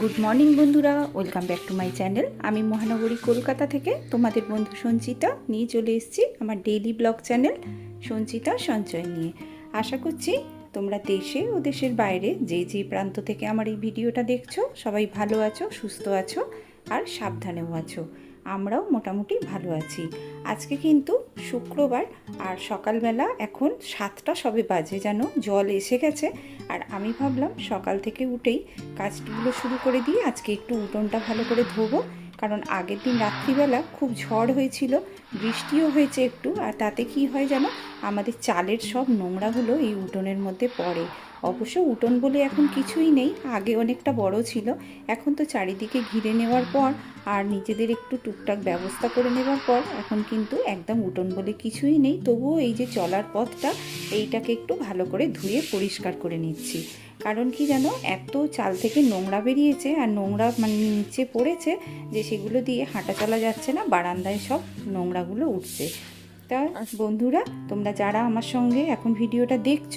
Good morning বন্ধুরা। Welcome back to my channel আমি মহানগরী, কলকাতা থেকে তোমাদের বন্ধু সঞ্চিতা নিয়ে চলে এসেছি আমার ডেইলি ব্লগ চ্যানেল সঞ্চিতা সঞ্চয় নিয়ে। আশা করছি তোমরা দেশে ও দেশের বাইরে যে যে প্রান্ত থেকে আমার এই ভিডিওটা দেখছ, সবাই ভালো আছো, সুস্থ আছো, আর সাবধানেও আছো। আমরাও মোটামুটি ভালো আছি। আজকে কিন্তু শুক্রবার আর সকালবেলা এখন সাতটা সবে বাজে যেন জল এসে গেছে। আর আমি ভাবলাম সকাল থেকে উঠেই কাজগুলো শুরু করে দিয়ে আজকে একটু উঠোনটা ভালো করে ধোবো। কারণ আগের দিন রাত্রিবেলা খুব ঝড় হয়েছিল, বৃষ্টিও হয়েছে একটু। আর তাতে কি হয় যেন আমাদের চালের সব নোংরাগুলো এই উঠোনের মধ্যে পড়ে। অবশ্য উঠোন বলে এখন কিছুই নেই, আগে অনেকটা বড় ছিল, এখন তো চারিদিকে ঘিরে নেওয়ার পর আর নিজেদের একটু টুকটাক ব্যবস্থা করে নেওয়ার পর এখন কিন্তু একদম উঠোন বলে কিছুই নেই, তবুও এই যে চলার পথটা এইটাকে একটু ভালো করে ধুয়ে পরিষ্কার করে নিচ্ছি। কারণ কি জানো, এত চাল থেকে নোংরা বেরিয়েছে আর নোংরা মানে নিচে পড়েছে যে সেগুলো দিয়ে হাঁটা চলা যাচ্ছে না, বারান্দায় সব নোংরাগুলো উঠছে। তা বন্ধুরা তোমরা যারা আমার সঙ্গে এখন ভিডিওটা দেখছ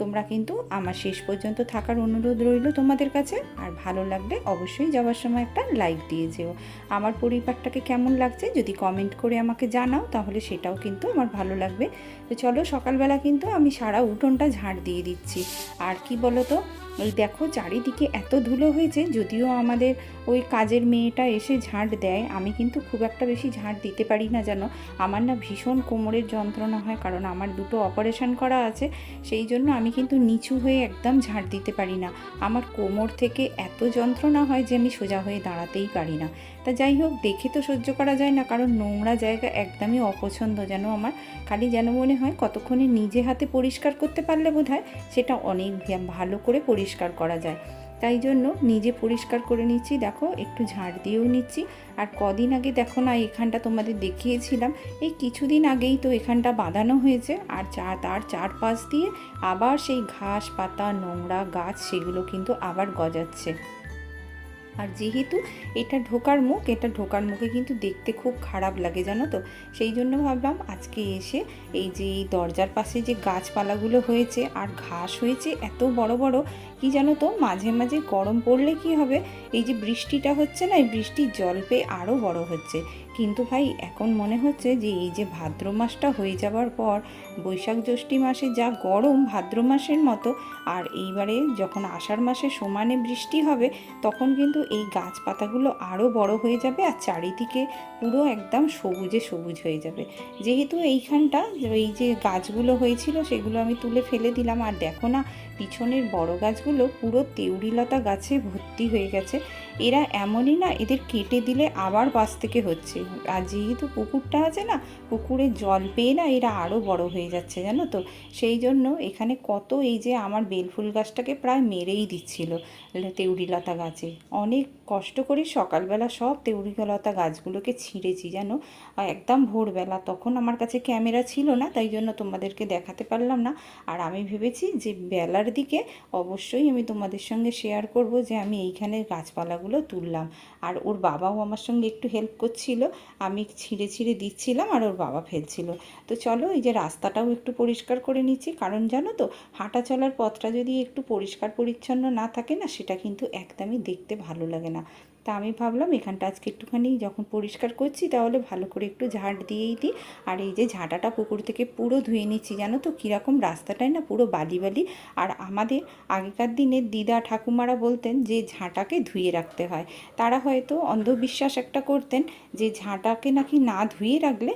তোমরা কিন্তু আমার শেষ পর্যন্ত থাকার অনুরোধ রইল তোমাদের কাছে। আর ভালো লাগলে অবশ্যই যাওয়ার সময় একটা লাইক দিয়ে যেও। আমার পরিবারটাকে কেমন লাগছে যদি কমেন্ট করে আমাকে জানাও তাহলে সেটাও কিন্তু আমার ভালো লাগবে। তো চলো সকালবেলা কিন্তু আমি সারা উঠোনটা ঝাড় দিয়ে দিচ্ছি। আর কি বলো তো ওই দেখো চারিদিকে এত ধুলো হয়েছে যদিও আমাদের ওই কাজের মেয়েটা এসে ঝাঁট দেয় আমি কিন্তু খুব একটা বেশি ঝাঁট দিতে পারি না যেন। আমার না ভীষণ কোমরের যন্ত্রণা হয়, কারণ আমার দুটো অপারেশন করা আছে, সেই জন্য আমি কিন্তু নিচু হয়ে একদম ঝাঁট দিতে পারি না। আমার কোমর থেকে এত যন্ত্রণা হয় যে আমি সোজা হয়ে দাঁড়াতেই পারি না। তা যাই হোক, দেখে তো সহ্য করা যায় না, কারণ নোংরা জায়গা একদমই অপছন্দ যেন আমার। খালি যেন মনে হয় কতক্ষণে নিজে হাতে পরিষ্কার করতে পারলে বোধ সেটা অনেক ভালো করে পরিষ্কার করা যায়। তাই জন্য নিজে পরিষ্কার করে নিচ্ছি। দেখো, একটু ঝাড় দিয়েও নিচ্ছি। আর কদিন আগে দেখো না, এখানটা তোমাদের দেখিয়েছিলাম। এই কিছুদিন আগেই তো এখানটা বাঁধানো হয়েছে। আর চা, তার চারপাশ দিয়ে আবার সেই ঘাস পাতা নোংরা গাছ, সেগুলো কিন্তু আবার গজাচ্ছে। আর যেহেতু এটা ঢোকার মুখ, এটা ঢোকার মুখে কিন্তু দেখতে খুব খারাপ লাগে, জানো তো? সেই জন্য ভাবলাম আজকে এসে এই যে এই দরজার পাশে যে গাছপালাগুলো হয়েছে আর ঘাস হয়েছে এত বড় বড়, কি জানো তো? মাঝে মাঝে গরম পড়লে কি হবে? এই যে বৃষ্টিটা হচ্ছে না, এই বৃষ্টির জল পেয়ে আরও বড় হচ্ছে। কিন্তু ভাই, এখন মনে হচ্ছে যে এই যে ভাদ্র মাসটা হয়ে যাওয়ার পর, বৈশাখ জ্যৈষ্ঠী মাসে যা গরম ভাদ্র মাসের মতো, আর এইবারে যখন আষাঢ় মাসে সমানে বৃষ্টি হবে, তখন কিন্তু এই গাছপাতাগুলো আরও বড় হয়ে যাবে আর চারিদিকে পুরো একদম সবুজে সবুজ হয়ে যাবে। যেহেতু এইখানটা এই যে গাছগুলো হয়েছিল, সেগুলো আমি তুলে ফেলে দিলাম। আর দেখো না, পিছনের বড় গাছগুলো পুরো তেউরিলতা গাছে ভর্তি হয়ে গেছে। এরা এমনই না, এদের কেটে দিলে আবার বাস থেকে হচ্ছে। আর যেহেতু পুকুরটা আছে না, পুকুরে জল পেয়ে না এরা আরও বড় হয়ে যাচ্ছে, জানো তো? সেই জন্য এখানে কত এই যে আমার বেলফুল গাছটাকে প্রায় মেরেই দিচ্ছিল তেউরিলতা গাছে। অনেক কষ্ট করে সকালবেলা সব তেউরিলতা গাছগুলোকে ছিঁড়েছি যেন। একদম ভোরবেলা তখন আমার কাছে ক্যামেরা ছিল না, তাই জন্য তোমাদেরকে দেখাতে পারলাম না। আর আমি ভেবেছি যে বেলার দিকে অবশ্যই আমি তোমাদের সঙ্গে শেয়ার করব যে আমি এইখানে গাছপালাগুলো তুললাম। আর ওর বাবাও আমার সঙ্গে একটু হেল্প করছিল, আমি ছিঁড়ে ছিঁড়ে দিচ্ছিলাম আর ওর বাবা ফেলছিল। তো চলো এই যে রাস্তাটাও একটু পরিষ্কার করে নিচ্ছি, কারণ জানো তো, হাঁটা চলার পথটা যদি একটু পরিষ্কার পরিচ্ছন্ন না থাকে না, সেটা কিন্তু একদমই দেখতে ভালো লাগে না। তা আমি ভাবলাম এখানটা আজকে একটুখানি যখন পরিষ্কার করছি তাহলে ভালো করে একটু ঝাঁট দিয়েই দিই। আর এই যে ঝাঁটাটা পুকুর থেকে পুরো ধুয়ে নিচ্ছি, জানো তো? কীরকম রাস্তাটাই না পুরো বালি বালি। আর আমাদের আগেকার দিনে দিদা ঠাকুমারা বলতেন যে ঝাঁটাকে ধুয়ে রাখতে হয়। তারা হয়তো অন্ধবিশ্বাস একটা করতেন যে ঝাঁটাকে নাকি না ধুয়ে রাখলে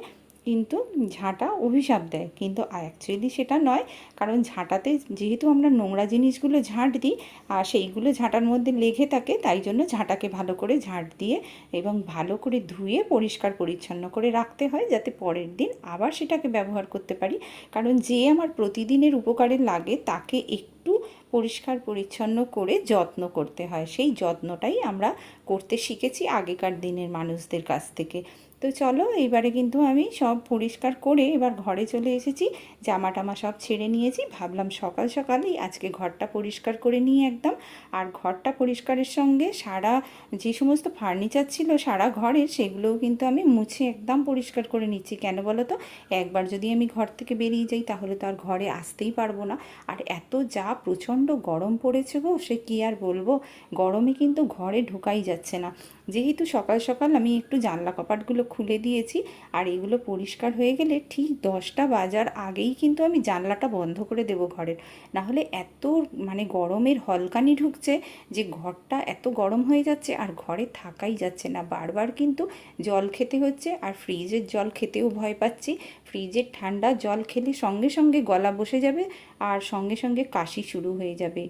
কিন্তু ঝাঁটা অভিশাপ দেয়। কিন্তু অ্যাকচুয়ালি সেটা নয়, কারণ ঝাঁটাতে যেহেতু আমরা নোংরা জিনিসগুলো ঝাঁট দিই, আর সেইগুলো ঝাঁটার মধ্যে লেগে থাকে, তাই জন্য ঝাঁটাকে ভালো করে ঝাঁট দিয়ে এবং ভালো করে ধুয়ে পরিষ্কার পরিচ্ছন্ন করে রাখতে হয়, যাতে পরের দিন আবার সেটাকে ব্যবহার করতে পারি। কারণ যে আমার প্রতিদিনের উপকারে লাগে, তাকে একটু পরিষ্কার পরিচ্ছন্ন করে যত্ন করতে হয়। সেই যত্নটাই আমরা করতে শিখেছি আগেকার দিনের মানুষদের কাছ থেকে। তো চলো, এইবারে কিন্তু আমি সব পরিষ্কার করে এবার ঘরে চলে এসেছি। জামা টামা সব ছেড়ে নিয়েছি। ভাবলাম সকাল সকালই আজকে ঘরটা পরিষ্কার করে নিই একদম। আর ঘরটা পরিষ্কারের সঙ্গে সারা যে সমস্ত ফার্নিচার ছিল, সারা ঘরের, সেগুলোও কিন্তু আমি মুছে একদম পরিষ্কার করে নিচ্ছি। কেন বলো তো? একবার যদি আমি ঘর থেকে বেরিয়ে যাই, তাহলে তো আর ঘরে আসতেই পারব না। আর এত যা প্রচণ্ড গরম পড়েছে গো, সে কী আর বলব? গরমে কিন্তু ঘরে ঢোকাই যাচ্ছে না। যেহেতু সকাল সকাল আমি একটু জানলা কপাটগুলো খুলে দিয়েছি। আর এগুলো পরিষ্কার হয়ে গেলে ঠিক দশটা বাজার আগেই কিন্তু আমি জানলাটা বন্ধ করে দেব ঘরের। নাহলে এত মানে গরমের হলকানি ঢুকছে যে ঘরটা এত গরম হয়ে যাচ্ছে আর ঘরে থাকাই যাচ্ছে না। বারবার কিন্তু জল খেতে হচ্ছে আর ফ্রিজের জল খেতেও ভয় পাচ্ছি। ফ্রিজের ঠান্ডা জল খেলে সঙ্গে সঙ্গে গলা বসে যাবে আর সঙ্গে সঙ্গে কাশি শুরু হয়ে যাবে।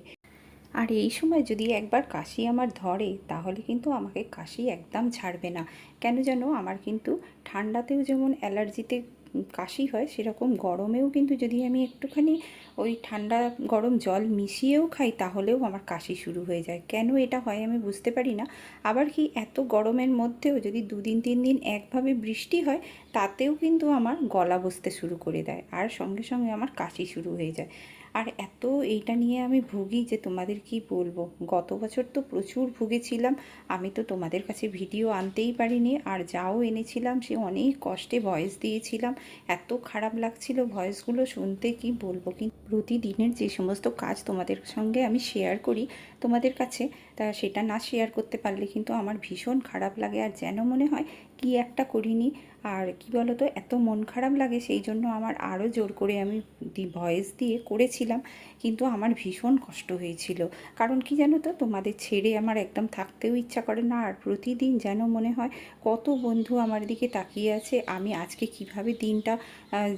আর এই সময় যদি একবার কাশি আমার ধরে, তাহলে কিন্তু আমাকে কাশি একদম ছাড়বে না। কেন যেন আমার কিন্তু ঠান্ডাতেও যেমন অ্যালার্জিতে কাশি হয়, সেরকম গরমেও কিন্তু যদি আমি একটুখানি ওই ঠান্ডা গরম জল মিশিয়েও খাই, তাহলেও আমার কাশি শুরু হয়ে যায়। কেন এটা হয় আমি বুঝতে পারি না। আবার কি এত গরমের মধ্যেও যদি দুদিন, তিন দিন একভাবে বৃষ্টি হয়, তাতেও কিন্তু আমার গলা বসতে শুরু করে দেয়। আর সঙ্গে সঙ্গে আমার কাশি শুরু হয়ে যায়। আর এত এইটা নিয়ে আমি ভুগি যে তোমাদের কি বলব? গত বছর তো প্রচুর ভুগেছিলাম। আমি তো তোমাদের কাছে ভিডিও আনতেই পারিনি। আর যাও এনেছিলাম, সে অনেক কষ্টে ভয়েস দিয়েছিলাম। এত খারাপ লাগছিল ভয়েসগুলো শুনতে, কি বলব? কিন্তু প্রতিদিনের যে সমস্ত কাজ তোমাদের সঙ্গে আমি শেয়ার করি, তোমাদের কাছে, তা সেটা না শেয়ার করতে পারলে কিন্তু আমার ভীষণ খারাপ লাগে। আর যেন মনে হয় কি একটা করিনি আর কি বলতো, এত মন খারাপ লাগে, সেই জন্য আমার আরও জোর করে আমি ভয়েস দিয়ে করেছিলাম, কিন্তু আমার ভীষণ কষ্ট হয়েছিল। কারণ কি জানো তো, তোমাদের ছেড়ে আমার একদম থাকতেও ইচ্ছা করে না, আর প্রতিদিন যেন মনে হয় কত বন্ধু আমার দিকে তাকিয়ে আছে, আমি আজকে কীভাবে দিনটা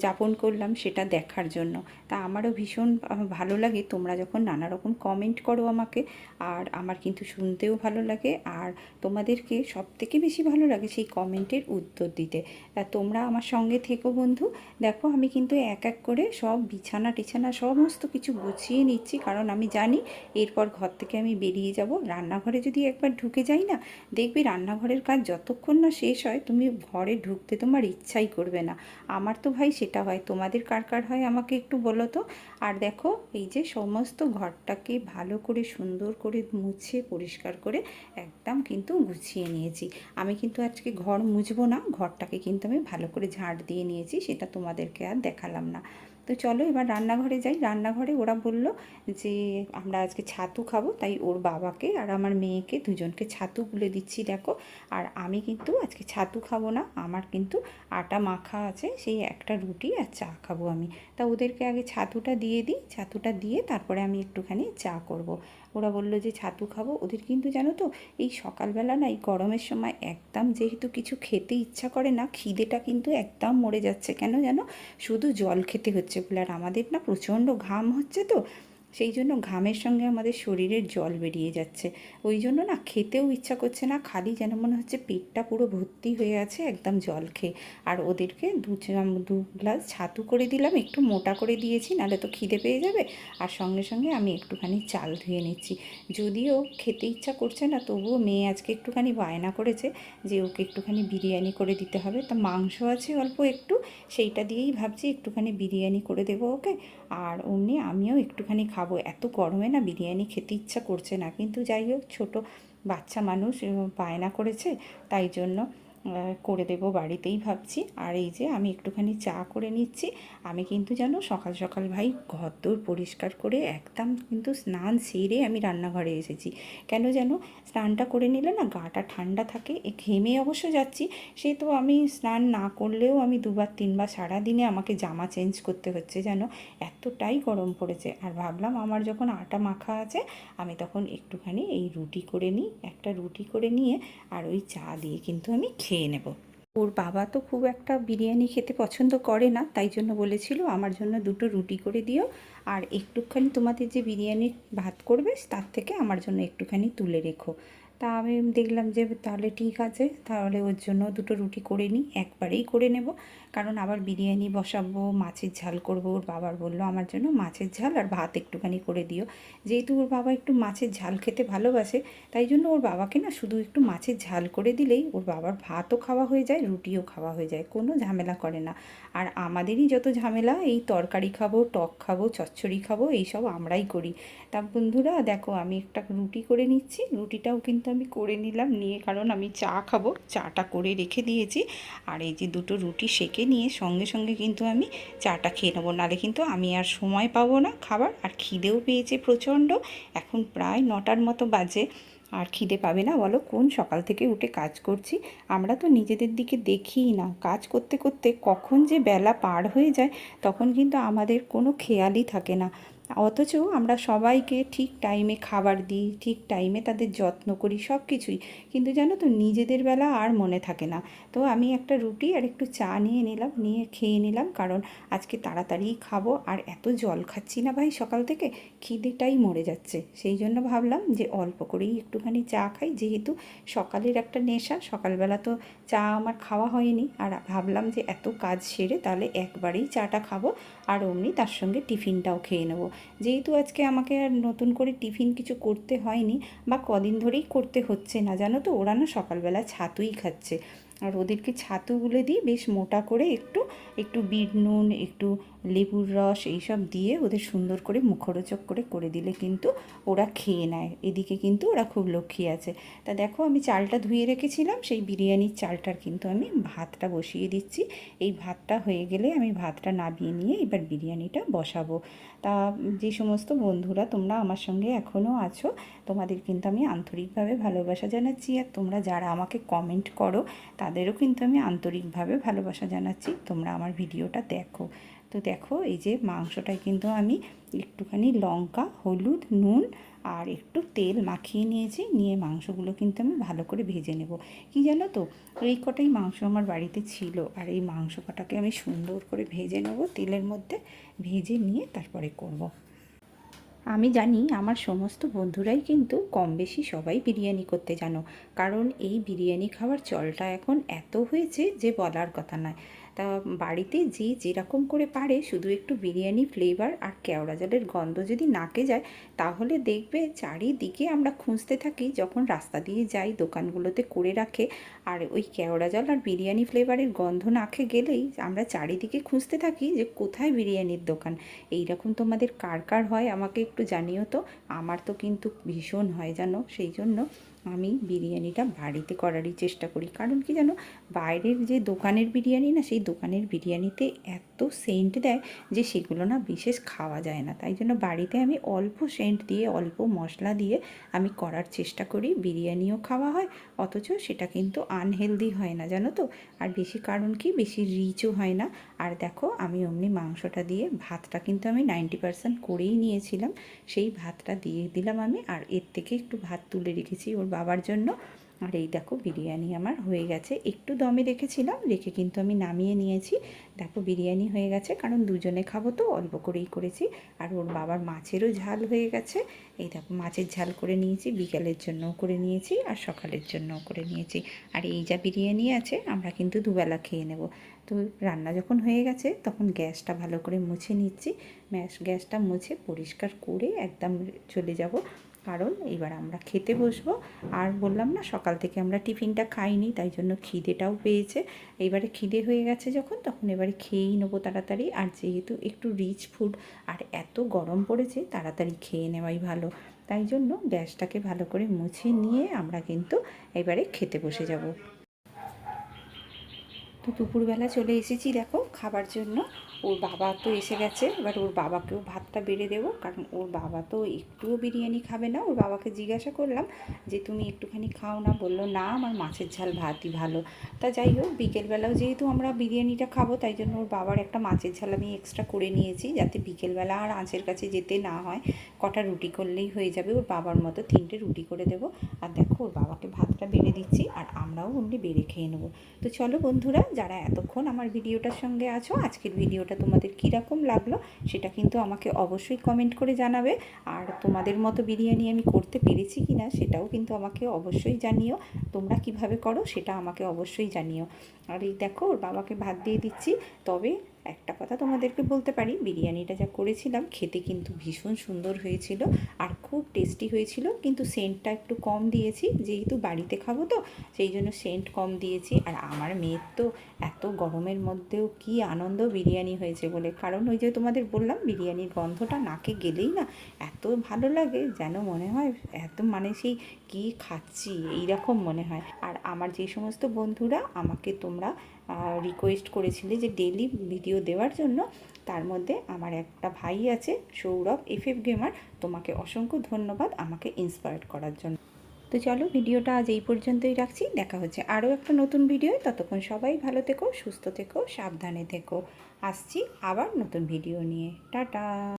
যাপন করলাম সেটা দেখার জন্য। তা আমারও ভীষণ ভালো লাগে, তোমরা যখন নানা রকম কমেন্ট করো আমাকে, আর আমার কিন্তু শুনতেও ভালো লাগে, আর তোমাদেরকে সব থেকে বেশি ভালো লাগে সেই কমেন্টের উত্তর দিতে। তা তোমরা আমার সঙ্গে থেকো বন্ধু। দেখো, আমি কিন্তু এক এক করে সব বিছানা টিছানা সমস্ত কিছু গুছিয়ে নিচ্ছি, কারণ আমি জানি এরপর ঘর থেকে আমি বেরিয়ে যাব। রান্নাঘরে যদি একবার ঢুকে যাই না, দেখবি রান্নাঘরের কাজ যতক্ষণ না শেষ হয়, তুমি ঘরে ঢুকতে তোমার ইচ্ছাই করবে না। আমার তো ভাই সেটা হয়। তোমাদের কার কার হয় আমাকে একটু বলো তো? আর দেখো, এই যে সমস্ত ঘরটাকে ভালো করে, সুন্দর করে মুছে, পরিষ্কার করে একদম কিন্তু গুছিয়ে নিয়েছি। আমি কিন্তু আজকে ঘর মুছবো না, ঘরটাকে কিন্তু আমি ভালো করে ঝাড় দিয়ে নিয়েছি, সেটা তোমাদেরকে আর দেখালাম না। তো চলো এবার রান্নাঘরে যাই। রান্নাঘরে ওরা বলল যে, আমরা আজকে ছাতু খাব। তাই ওর বাবাকে আর আমার মেয়েকে দুজনকে ছাতু গুলে দিচ্ছি, দেখো। আর আমি কিন্তু আজকে ছাতু খাব না, আমার কিন্তু আটা মাখা আছে, সেই একটা রুটি আর চা খাব আমি। তা ওদেরকে আগে ছাতুটা দিয়ে দিই, ছাতুটা দিয়ে তারপরে আমি একটুখানি চা করব। ওরা বলল যে, ছাতু খাব ওদের। কিন্তু জানো তো, এই সকালবেলা না, এই গরমের সময় একদম যেহেতু কিছু খেতে ইচ্ছা করে না, খিদেটা কিন্তু একদম মরে যাচ্ছে। কেন জানো? শুধু জল খেতে হচ্ছে বলে। আর আমাদের না, প্রচণ্ড ঘাম হচ্ছে তো। সেই জন্য ঘামের সঙ্গে আমাদের শরীরের জল বেরিয়ে যাচ্ছে। ওই জন্য না খেতেও ইচ্ছা করছে না, খালি যেন মনে হচ্ছে পেটটা পুরো ভর্তি হয়ে আছে একদম জল খেয়ে। আর ওদেরকে দু দু গ্লাস ছাতু করে দিলাম, একটু মোটা করে দিয়েছি, নাহলে তো খিদে পেয়ে যাবে। আর সঙ্গে সঙ্গে আমি একটুখানি চাল ধুয়ে নিচ্ছি। যদিও খেতে ইচ্ছা করছে না, তবুও মেয়ে আজকে একটুখানি বায়না করেছে যে ওকে একটুখানি বিরিয়ানি করে দিতে হবে। তা মাংস আছে অল্প একটু, সেইটা দিয়েই ভাবছি একটুখানি বিরিয়ানি করে দেবো ওকে। আর অমনি আমিও একটুখানি খাব। এত গরমে না বিরিয়ানি খেতে ইচ্ছা করছে না। কিন্তু যাই হোক, ছোটো বাচ্চা মানুষ বায়না করেছে, তাই জন্য করে দেব বাড়িতেই ভাবছি। আর এই যে আমি একটুখানি চা করে নিচ্ছি। আমি কিন্তু যেন সকাল সকাল ভাই ঘর দৌড় পরিষ্কার করে একদম কিন্তু স্নান সেরে আমি রান্নাঘরে এসেছি। কেন যেন স্নানটা করে নিলে না গাটা ঠান্ডা থাকে। ঘেমে অবশ্য যাচ্ছি। সে তো আমি স্নান না করলেও আমি দুবার তিনবার সারাদিনে আমাকে জামা চেঞ্জ করতে হচ্ছে যেন এতটাই গরম পড়েছে। আর ভাবলাম আমার যখন আটা মাখা আছে, আমি তখন একটুখানি এই রুটি করে নিই। একটা রুটি করে নিয়ে আর ওই চা দিয়ে কিন্তু আমি খেয়ে নেব। ওর বাবা তো খুব একটা বিরিয়ানি খেতে পছন্দ করে না, তাই জন্য বলেছিল, আমার জন্য দুটো রুটি করে দিও, আর একটুখানি তোমাদের যে বিরিয়ানি ভাত করবে, তার থেকে আমার জন্য একটুখানি তুলে রেখো। তা আমি দেখলাম যে তাহলে ঠিক আছে, তাহলে ওর জন্য দুটো রুটি করে নিই, একবারেই করে নেব। কারণ আবার বিরিয়ানি বসাবো, মাছের ঝাল করব, ওর বাবার বলল আমার জন্য মাছের ঝাল আর ভাত একটুখানি করে দিও। যেহেতু ওর বাবা একটু মাছের ঝাল খেতে ভালোবাসে, তাই জন্য ওর বাবাকে না শুধু একটু মাছের ঝাল করে দিলেই ওর বাবার ভাতও খাওয়া হয়ে যায়, রুটিও খাওয়া হয়ে যায়, কোনো ঝামেলা করে না। আর আমাদেরই যত ঝামেলা, এই তরকারি খাব, টক খাব, চচ্চড়ি খাব, এইসব আমরাই করি। তা বন্ধুরা, দেখো আমি একটা রুটি করে নিচ্ছি, রুটিটাও কিন্তু আমি করে নিলাম, নিয়ে কারণ আমি চা খাব, চাটা করে রেখে দিয়েছি। আর এই যে দুটো রুটি সেকে নিয়ে সঙ্গে সঙ্গে কিন্তু আমি চাটা খেয়ে নেব। নাহলে কিন্তু আমি আর সময় পাবো না খাবার, আর খিদেও পেয়েছে প্রচণ্ড। এখন প্রায় নটার মতো বাজে, আর খিদে পাবে না। বলো, কোন সকাল থেকে উঠে কাজ করছি? আমরা তো নিজেদের দিকে দেখিই না। কাজ করতে করতে কখন যে বেলা পার হয়ে যায়, তখন কিন্তু আমাদের কোনো খেয়ালই থাকে না। অথচ আমরা সবাইকে ঠিক টাইমে খাবার দিই, ঠিক টাইমে তাদের যত্ন করি সব কিছুই কিন্তু জানো তো, নিজেদের বেলা আর মনে থাকে না। তো আমি একটা রুটি আর একটু চা নিয়ে নিলাম, নিয়ে খেয়ে নিলাম, কারণ আজকে তাড়াতাড়ি খাব আর এত জল খাচ্ছি না ভাই সকাল থেকে, খিদেটাই মরে যাচ্ছে। সেই জন্য ভাবলাম যে অল্প করেই একটুখানি চা খাই, যেহেতু সকালের একটা নেশা, সকালবেলা তো চা আমার খাওয়া হয়নি। আর ভাবলাম যে এত কাজ সেরে তাহলে একবারেই চাটা খাব, আর অমনি তার সঙ্গে টিফিনটাও খেয়ে নেব। যেহেতু আজকে আমাকে আর নতুন করে টিফিন কিছু করতে হয়নি, বা কদিন ধরেই করতে হচ্ছে না, জানো তো? ওরা না সকালবেলা ছাতুই খাচ্ছে। আর ওদেরকে ছাতুগুলো দিয়ে বেশ মোটা করে একটু একটু বিট নুন, একটু লেবুর রস এইসব দিয়ে ওদের সুন্দর করে মুখরোচক করে করে দিলে কিন্তু ওরা খেয়ে নেয়। এদিকে কিন্তু ওরা খুব লক্ষ্মী আছে। তা দেখো আমি চালটা ধুয়ে রেখেছিলাম, সেই বিরিয়ানির চালটার কিন্তু আমি ভাতটা বসিয়ে দিচ্ছি। এই ভাতটা হয়ে গেলে আমি ভাতটা নামিয়ে নিয়ে এবার বিরিয়ানিটা বসাবো। তা যে সমস্ত বন্ধুরা তোমরা আমার সঙ্গে এখনও আছো, তোমাদের কিন্তু আমি আন্তরিকভাবে ভালোবাসা জানাচ্ছি। আর তোমরা যারা আমাকে কমেন্ট করো, তাদেরও কিন্তু আমি আন্তরিকভাবে ভালোবাসা জানাচ্ছি। তোমরা আমার ভিডিওটা দেখো। তো দেখো, এই যে মাংসটায় কিন্তু আমি একটুখানি লঙ্কা, হলুদ, নুন আর একটু তেল মাখিয়ে নিয়েছি, নিয়ে মাংসগুলো কিন্তু আমি ভালো করে ভেজে নেব কি জানো তো, এই কটাই মাংস আমার বাড়িতে ছিল আর এই মাংস কটাকে আমি সুন্দর করে ভেজে নেব, তেলের মধ্যে ভেজে নিয়ে তারপরে করব। আমি জানি আমার সমস্ত বন্ধুরাই কিন্তু কম বেশি সবাই বিরিয়ানি করতে জানো, কারণ এই বিরিয়ানি খাওয়ার চলটা এখন এত হয়েছে যে বলার কথা নয় তা বাড়িতে যে যেরকম করে পারে শুধু একটু বিরিয়ানি ফ্লেভার আর কেওড়া জলের গন্ধ যদি নাকে যায়, তাহলে দেখবে চারিদিকে আমরা খুঁজতে থাকি যখন রাস্তা দিয়ে যাই, দোকানগুলোতে করে রাখে। আর ওই কেওড়া জল আর বিরিয়ানি ফ্লেভারের গন্ধ নাকে গেলেই আমরা চারিদিকে খুঁজতে থাকি যে কোথায় বিরিয়ানির দোকান। এই রকম তোমাদের কার কার হয় আমাকে একটু জানিও তো। আমার তো কিন্তু ভীষণ হয় জানো, সেই জন্য আমি বিরিয়ানিটা বাড়িতে করারই চেষ্টা করি। কারণ কি জানো? বাইরের যে দোকানের বিরিয়ানি না, সেই দোকানের বিরিয়ানিতে এত সেন্ট দেয় যে সেগুলো না বিশেষ খাওয়া যায় না। তাই জন্য বাড়িতে আমি অল্প সেন্ট দিয়ে, অল্প মশলা দিয়ে আমি করার চেষ্টা করি। বিরিয়ানিও খাওয়া হয়, অথচ সেটা কিন্তু আনহেলদি হয় না, জানো তো? আর বেশি কারণ কি? বেশি রিচও হয় না। আর দেখো, আমি অমনি মাংসটা দিয়ে ভাতটা কিন্তু আমি নাইনটি পার্সেন্ট করেই নিয়েছিলাম। সেই ভাতটা দিয়ে দিলাম আমি, আর এর থেকে একটু ভাত তুলে রেখেছি ওর বাবার জন্য। আর এই দেখো বিরিয়ানি আমার হয়ে গেছে। একটু দমে রেখেছিলাম, রেখে কিন্তু আমি নামিয়ে নিয়েছি। দেখো বিরিয়ানি হয়ে গেছে, কারণ দুজনে খাব তো, অল্প করেই করেছি। আর ওর বাবার মাছেরও ঝাল হয়ে গেছে। এই দেখো মাছের ঝাল করে নিয়েছি, বিকালের জন্যও করে নিয়েছি, আর সকালের জন্যও করে নিয়েছি। আর এই যা বিরিয়ানি আছে, আমরা কিন্তু দুবেলা খেয়ে নেব। তো রান্না যখন হয়ে গেছে, তখন গ্যাসটা ভালো করে মুছে নিচ্ছি। গ্যাসটা মুছে পরিষ্কার করে একদম চলে যাব। কারণ এবার আমরা খেতে বসবো। আর বললাম না, সকাল থেকে আমরা টিফিনটা খাইনি, তাই জন্য খিদেটাও পেয়েছে। এবারে খিদে হয়ে গেছে যখন, তখন এবারে খেয়েই নেব তাড়াতাড়ি। আর যেহেতু একটু রিচ ফুড আর এত গরম পড়েছে, তাড়াতাড়ি খেয়ে নেওয়াই ভালো। তাই জন্য গ্যাসটাকে ভালো করে মুছে নিয়ে আমরা কিন্তু এবারে খেতে বসে যাব। তো দুপুরবেলা চলে এসেছি দেখো, খাবার জন্য। ওর বাবা তো এসে গেছে, এবার ওর বাবাকেও ভাতটা বেড়ে দেবো, কারণ ওর বাবা তো একটুও বিরিয়ানি খাবে না। ওর বাবাকে জিজ্ঞাসা করলাম যে, তুমি একটুখানি খাও না? বলল, না, আমার মাছের ঝাল ভাতই ভালো। তা যাই হোক, বিকেলবেলাও যেহেতু আমরা বিরিয়ানিটা খাব, তাই জন্য ওর বাবার একটা মাছের ঝাল আমি এক্সট্রা করে নিয়েছি, যাতে বিকেলবেলা আর আঁচের কাছে যেতে না হয়। কটা রুটি করলেই হয়ে যাবে, ওর বাবার মতো তিনটে রুটি করে দেবো। আর দেখো, ওর বাবাকে ভাতটা বেড়ে দিচ্ছি, আর আমরাও অমনি বেড়ে খেয়ে নেব। তো চলো বন্ধুরা, যারা এতক্ষণ আমার ভিডিওটার সঙ্গে আছো, আজকের ভিডিওটা তোমাদের কীরকম লাগল সেটা কিন্তু আমাকে অবশ্যই কমেন্ট করে জানাবে। আর তোমাদের মতো বিরিয়ানি আমি করতে পেরেছি কি না সেটাও কিন্তু আমাকে অবশ্যই জানিও। তোমরা কীভাবে করো সেটা আমাকে অবশ্যই জানিও। আর এই দেখো ওর বাবাকে ভাত দিয়ে দিচ্ছি। তবে একটা কথা তোমাদেরকে বলতে পারি, বিরিয়ানিটা যা করেছিলাম খেতে কিন্তু ভীষণ সুন্দর হয়েছিল আর খুব টেস্টি হয়েছিল, কিন্তু সেন্টটা একটু কম দিয়েছি, যেহেতু বাড়িতে খাব তো, সেই জন্য সেন্ট কম দিয়েছি। আর আমার মেয়ের তো এত গরমের মধ্যেও কি আনন্দ বিরিয়ানি হয়েছে বলে, কারণ ওই যে তোমাদের বললাম বিরিয়ানির গন্ধটা নাকে গেলেই না এত ভালো লাগে, যেন মনে হয় এত মানে সেই কী খাচ্ছি, এইরকম মনে হয়। আর আমার যে সমস্ত বন্ধুরা আমাকে তোমরা রিকোয়েস্ট করেছিলে যে ডেলি ভিডিও দেওয়ার জন্য। তার মধ্যে আমার একটা ভাই আছে, সৌরভ এফ এফ গেমার তোমাকে অসংখ্য ধন্যবাদ আমাকে ইন্সপায়ার করার জন্য। তো চলো ভিডিওটা আজ এই পর্যন্তই রাখছি। দেখা হচ্ছে আরও একটা নতুন ভিডিও ততক্ষণ সবাই ভালো থেকো, সুস্থ থেকো, সাবধানে থেকো। আসছি আবার নতুন ভিডিও নিয়ে। টাটা!